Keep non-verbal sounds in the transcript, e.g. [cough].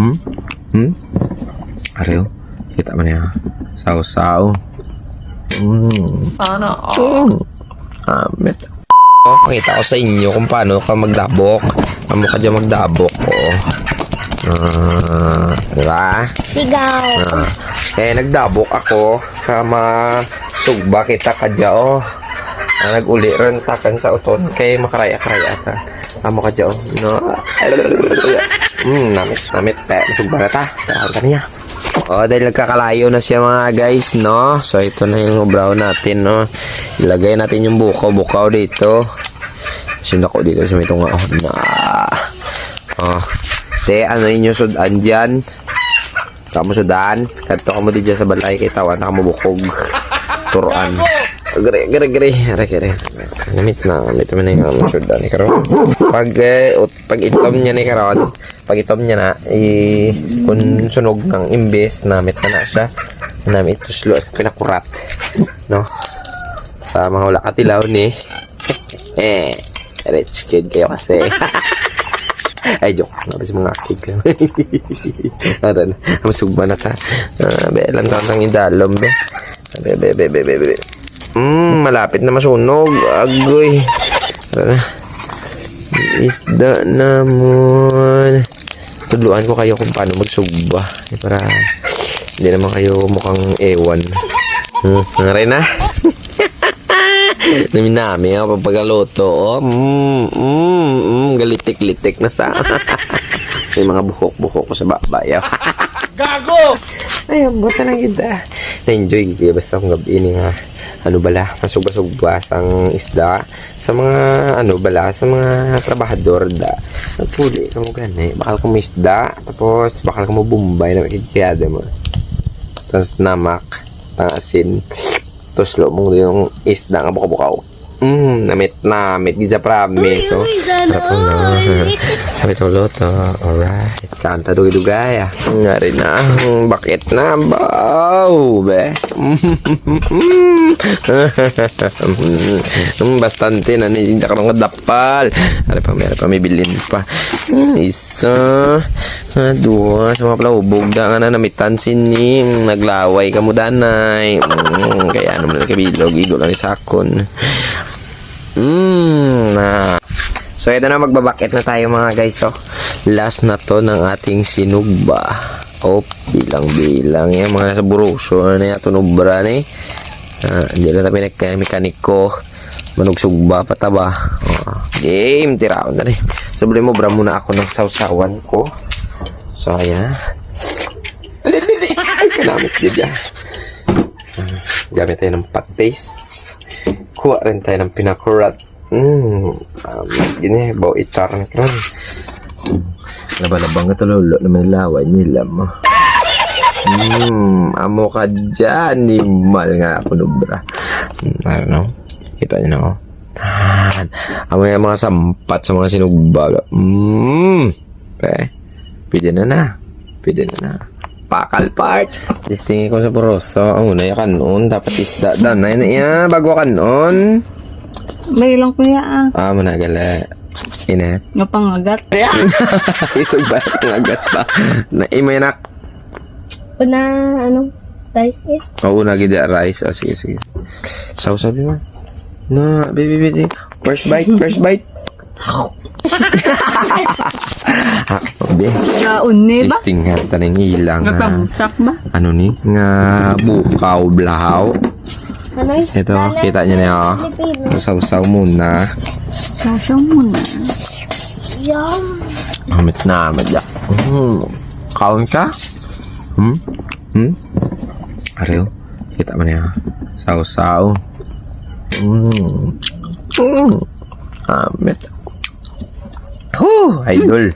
Hmm? Hmm? Ariyo, kita mo niya. Saw-saw. Hmm. Sana Mm. Amit. Oh, pakita ko sa inyo kung paano ka magdabok. Paano ka dyan magdabok. Oh. Ah, di ba? Sigaw. Ah. Eh, nagdabok ako. Kama sugba kita ka dyan, oh. Ah, nag-uli rin takan sa uton. Kay makaraya-karaya ta. Amo ka dyan, oh. No. Hmm, namit, namit. Eh, sugba na ta. Tahan ka niya. Oh, dahil nagkakalayo na siya mga guys, no? So, ito na yung brown natin, no? Ilagay natin yung buko, bukaw dito. Sinako dito sa may tunga. Oh, na. Oh. Te, ano yun yung sudan dyan? Kamu sudan. Kanto ka mo di dyan sa balay kay tawan na ka mabukog. Turuan. Gre, gre, gre. Gre, gre. Namit na. Namit mo na yung sudan ni Karon. Pag, eh, pag itom niya ni Karon, pag itom niya na, i, kung sunog ng imbes, namit na na siya. Namit ito silo sa pinakurat. No? Sa mga wala katilaw ni. [laughs] eh, rich kid kayo kasi. [laughs] Ay, joke. Sabi sa mga aktig ka. [laughs] Aran, masugba na ta. Ah, be, lang tang idalom, be. Be, be, be, be, be, be. Hmm, malapit na masunog. Agoy. Na. Isda naman. Tuluan ko kayo kung paano magsugba. Para hindi naman kayo mukhang ewan. Hmm, ngayon na. [laughs] Namin namin ang pagkagaluto. Oh. Mm, mm, mm, galitik-litik na sa. [laughs] May mga buhok-buhok ko sa babayaw. [laughs] Gago! Ay, ang buta lang ah. Na-enjoy kaya basta akong gabi ini nga. Ano bala, masugba-sugba ang isda sa mga ano bala, sa mga trabahador da. Nagpuli ka mo gani. Bakal ka mo isda, tapos bakal ka mo bumbay na makikiyada mo. Tapos namak, ang asin. Tapos lo mong yung isda nga bukaw-bukaw. Mm, namit namit di sa promise. So, sarap mo na. [laughs] Sabi ko loto. Alright. Kanta dugay-dugay ah. Nga rin na. Bakit na? Baw, be. Mm, bastante na ni hindi ka nang dapal. Ano pa, meron pa, may bilin pa. Isa, ah, dua, sa mga palahubog da nga na namitan sini. Mm, Naglaway ka mo danay. Mm, Kaya naman kabilog, igo lang ni sakon. Mm, na. So, ito na magbabakit na tayo mga guys. So, last na to ng ating sinugba. Oh, bilang-bilang yan. Mga nasa buruso na yan. Tunubra ni. Ah, hindi lang na pinagka-mekanik ko. Manugsugba pataba. Oh, game, tiraon na rin. Sabi mo, bra muna ako ng sausawan ko. So, ayan. Ay, kanamit din dyan. Ah, Gamit tayo ng patis. Kuha rin tayo ng pinakurat. Hmm. Um, gini, bawa itar na kran. Laban-labang ka lolo na may laway nila mo. Hmm, amo ka dyan, animal nga ako nubra. Hmm, I don't know. Kita niyo na ako. Tan. Amo yung mga sampat sa mga sinugba. Hmm. Eh, pwede na na. Pwede na na. Pakal part. Listingin ko sa poroso. Ang una yung kanon. Dapat isda. Danay na iya. Bago kanon. May lang kuya ah. Ah, managala. Ina. Nga pangagat. [laughs] Isog ba? Ang agat pa. Na imay nak. Una, ano, rice is. Oo, oh, nagida rice. Oh, sige, sige. Saw sabi mo. Na, baby, baby. First bite, first bite. ha, be. Gaon ni ba? Listingan taning ilang. Nga pangsak ba? Ano ni? Nga bukaw, blahaw. Ito, kita niyo na oh. Saw-saw muna. Sasaw muna. Yum. Amit na, madya. Hmm. Kaon ka? Hmm? Hmm? Ariyo, kita mo niya. Saw-saw. Hmm. Hmm. Amit. Huh, idol.